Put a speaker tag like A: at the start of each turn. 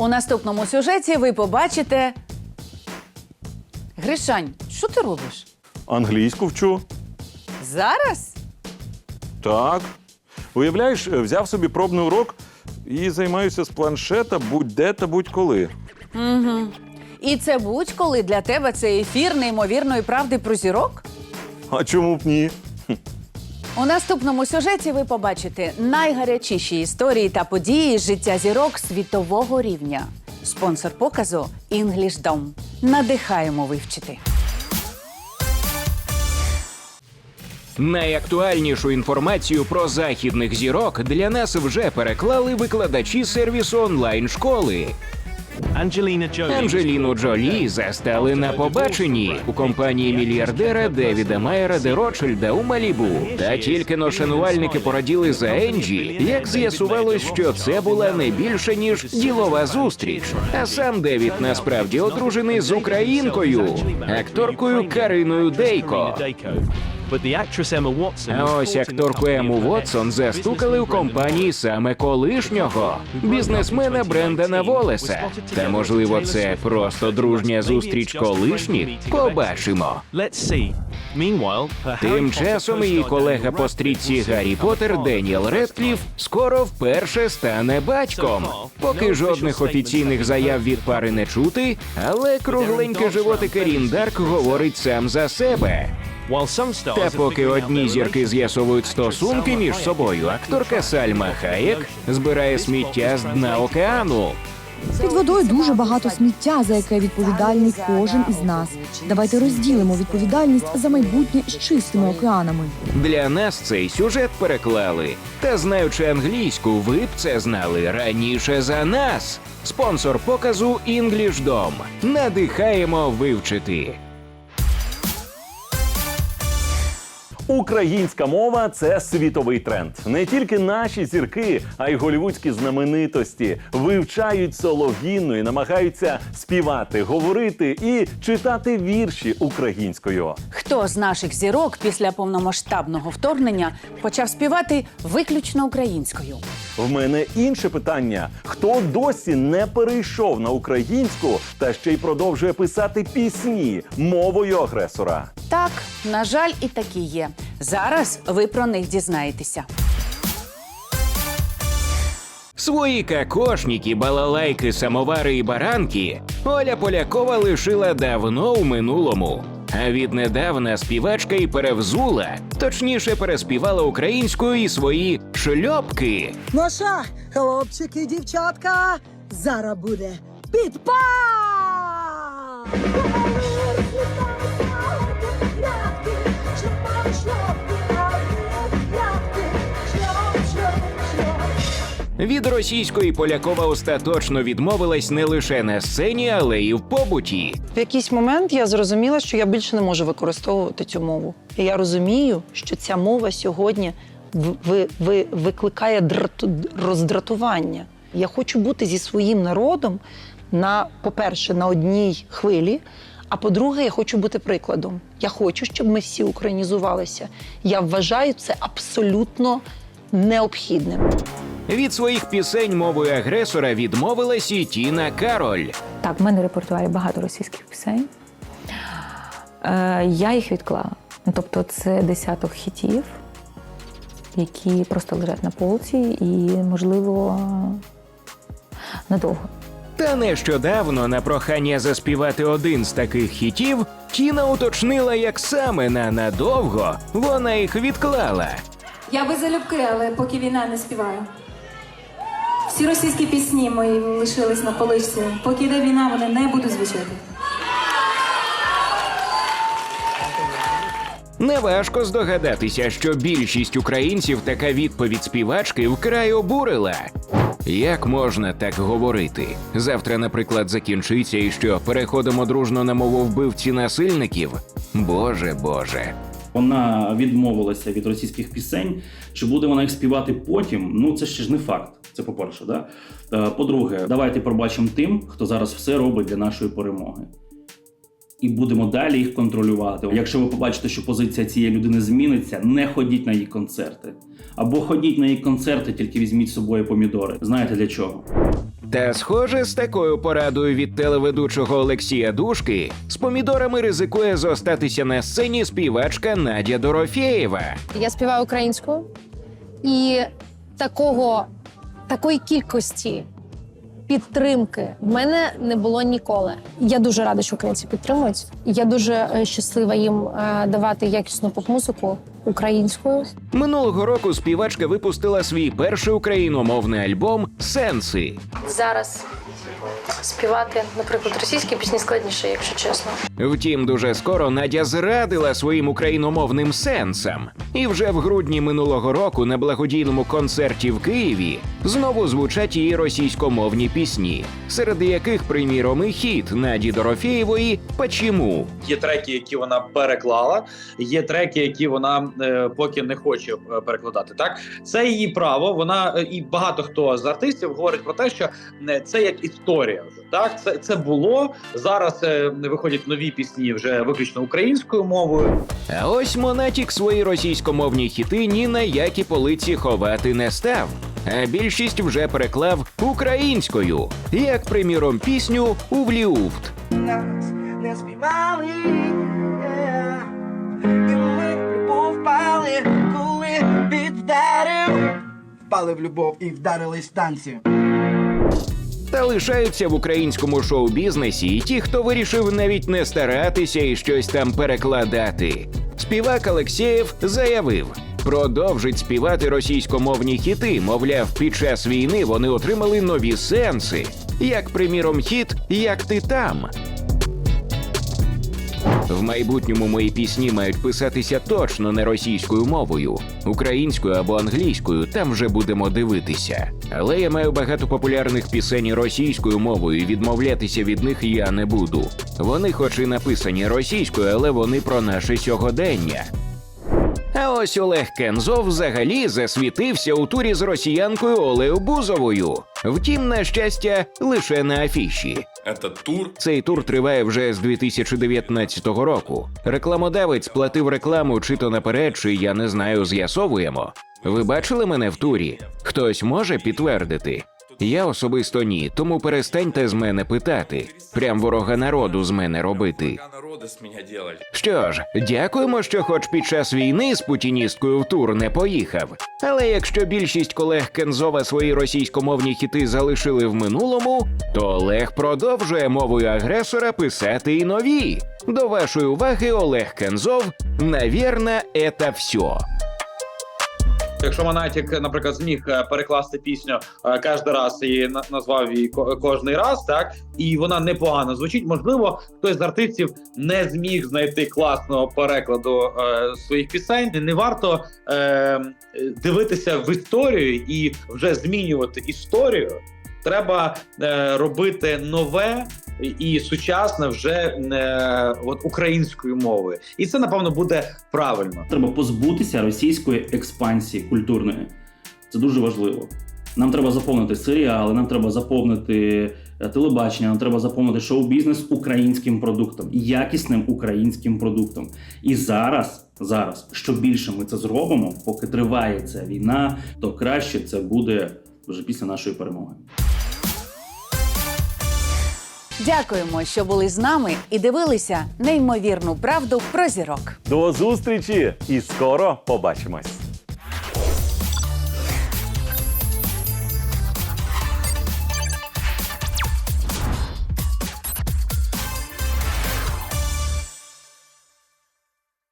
A: У наступному сюжеті ви побачите. Гришань, що ти робиш?
B: Англійську вчу.
A: Зараз?
B: Так. Уявляєш, е, взяв собі пробний урок і займаюся з планшета будь-де та будь-коли.
A: І це будь-коли для тебе це ефір неймовірної правди про зірок?
B: А чому б ні?
A: У наступному сюжеті ви побачите найгарячіші історії та події життя зірок світового рівня. Спонсор показу English Dom. Надихаємо вивчити.
C: Найактуальнішу інформацію про західних зірок для нас вже переклали викладачі сервісу онлайн школи.
D: Jolie.
C: Анджеліну Джолі застали на побаченні у компанії мільярдера Девіда Майера де Ротшильда у Малібу. Та тільки но шанувальники пораділи за Енджі, як з'ясувалось, що це була не більше ніж ділова зустріч. А сам Девід насправді одружений з українкою, акторкою Кариною Дейко. А ось акторку Ему Вотсон застукали у компанії саме колишнього бізнесмена Брендана Волеса. Та можливо, це просто дружня зустріч колишніх. Побачимо. Тим часом її колега по
D: was
C: Гаррі Поттер Деніел. Редкліф скоро вперше стане батьком. Поки жодних офіційних заяв від пари не чути, але кругленький животик Ерін Дарк говорить сам за себе. Та поки одні зірки з'ясовують стосунки між собою, акторка Сальма Хаєк збирає сміття з дна океану.
E: Під водою дуже багато сміття, за яке відповідальний кожен із нас. Давайте розділимо відповідальність за майбутнє з чистими океанами.
C: Для нас цей сюжет переклали. Та знаючи англійську, ви б це знали раніше за нас. Спонсор показу Dom. Надихаємо вивчити.
B: Українська мова це світовий тренд. Не тільки наші зірки, а й голівудські знаменитості вивчають сологінну і намагаються співати, говорити і читати вірші українською.
A: Хто з наших зірок після повномасштабного вторгнення почав співати виключно українською?
B: В мене інше питання: хто досі не перейшов на українську та ще й продовжує писати пісні мовою агресора?
A: Так, на жаль, і такі є. Зараз ви про них дізнаєтеся.
C: Свої кокошники, балалайки, самовари і баранки Оля Полякова лишила давно у минулому. А віднедавна співачка і перевзула, точніше переспівала українською і свої шльопки.
F: Наша хлопчики, дівчатка, зараз буде підпал!
C: Від російської полякова остаточно відмовилась не лише на сцені, але й в побуті.
G: В якийсь момент я зрозуміла, що я більше не можу використовувати цю мову. І я розумію, що ця мова сьогодні ви- ви- викликає драту- роздратування. Я хочу бути зі своїм народом на, по-перше, на одній хвилі. А по-друге, я хочу бути прикладом. Я хочу, щоб ми всі українізувалися. Я вважаю це абсолютно необхідним.
C: Від своїх пісень мовою агресора відмовилась і Тіна Кароль.
H: Так, в мене в репертуарі багато російських пісень. Е, я їх відклала. Ну, Тобто це десяток хітів, які просто лежать на полці і, можливо, надовго.
C: Та нещодавно на прохання заспівати один з таких хітів Тіна уточнила, як саме на надовго вона їх відклала.
I: Я би залюбки, але поки війна не співаю. Всі російські пісні мої лишились на поличці. Поки йде війна, вони не будуть звучати.
C: Неважко здогадатися, що більшість українців така відповідь співачки вкрай обурила. Як можна так говорити? Завтра, наприклад, закінчиться і що переходимо дружно на мову вбивці насильників? Боже Боже.
J: Вона відмовилася від російських пісень. Чи буде вона їх співати потім? Ну це ще ж не факт. Це по-перше, да? Е, По-друге, давайте пробачимо тим, хто зараз все робить для нашої перемоги. І будемо далі їх контролювати. Якщо ви побачите, що позиція цієї людини зміниться, не ходіть на її концерти. Або ходіть на її концерти, тільки візьміть з собою помідори. Знаєте для чого?
C: Та схоже, з такою порадою від телеведучого Олексія Душки з помідорами ризикує зостатися на сцені співачка Надя Дорофєєва.
K: Я співаю українською, і такого, такої кількості підтримки в мене не було ніколи. Я дуже рада, що українці підтримують. Я дуже е, щаслива їм е, давати якісну поп-музику українською.
C: Минулого року співачка випустила свій перший україномовний альбом Сенси.
K: Зараз співати, наприклад, російські пісні складніше, якщо чесно.
C: Втім, дуже скоро Надя зрадила своїм україномовним сенсам. І вже в грудні минулого року на благодійному концерті в Києві знову звучать її російськомовні пісні, серед яких, приміром, і хіт Наді Дорофєєвої «Почему».
L: Є треки, які вона переклала, є треки, які вона е, поки не хоче е, перекладати. Так це її право. Вона е, і багато хто з артистів говорить про те, що е, це як історія. Вже так, це, це було зараз. е, виходять нові пісні вже виключно українською мовою.
C: А ось Монатік свої російськомовні хіти ні на які полиці ховати не став. А більшість вже переклав українською, як приміром пісню Увліуфт.
M: не спіймали, е, і ми в любов впали, коли піддарив. Впали в любов і вдарились в танці.
C: Та лишаються в українському шоу-бізнесі і ті, хто вирішив навіть не старатися і щось там перекладати. Співак Алексєєв заявив. Продовжить співати російськомовні хіти. Мовляв, під час війни вони отримали нові сенси, як приміром, хіт Як ти там. В майбутньому мої пісні мають писатися точно не російською мовою, українською або англійською. Там вже будемо дивитися. Але я маю багато популярних пісень російською мовою. і Відмовлятися від них я не буду. Вони, хоч і написані російською, але вони про наше сьогодення. А ось Олег Кензов взагалі засвітився у турі з росіянкою Олею Бузовою. Втім, на щастя, лише на афіші.
N: Этот тур
C: Цей тур триває вже з 2019 року. Рекламодавець платив рекламу чи то наперед, чи я не знаю, з'ясовуємо. Ви бачили мене в турі? Хтось може підтвердити? Я особисто ні, тому перестаньте з мене питати. Прям ворога народу з мене робити. Що ж, дякуємо, що хоч під час війни з путіністкою в тур не поїхав. Але якщо більшість колег Кензова свої російськомовні хіти залишили в минулому, то Олег продовжує мовою агресора писати і нові. До вашої уваги, Олег Кензов, навірно, это все.
L: Якщо Монатік, наприклад, зміг е, перекласти пісню е, кожен раз і на- назвав її ко- кожний раз, так і вона непогано звучить. Можливо, хтось з артистів не зміг знайти класного перекладу е, своїх пісень. Не варто е, дивитися в історію і вже змінювати історію. Треба е, робити нове і сучасне вже е, от українською мовою, і це напевно буде правильно.
J: Треба позбутися російської експансії культурної. Це дуже важливо. Нам треба заповнити серіали, нам треба заповнити е, телебачення, нам треба заповнити шоу-бізнес українським продуктом, якісним українським продуктом. І зараз, зараз, що більше ми це зробимо, поки триває ця війна, то краще це буде вже після нашої перемоги.
A: Дякуємо, що були з нами і дивилися неймовірну правду про зірок.
B: До зустрічі і скоро побачимось.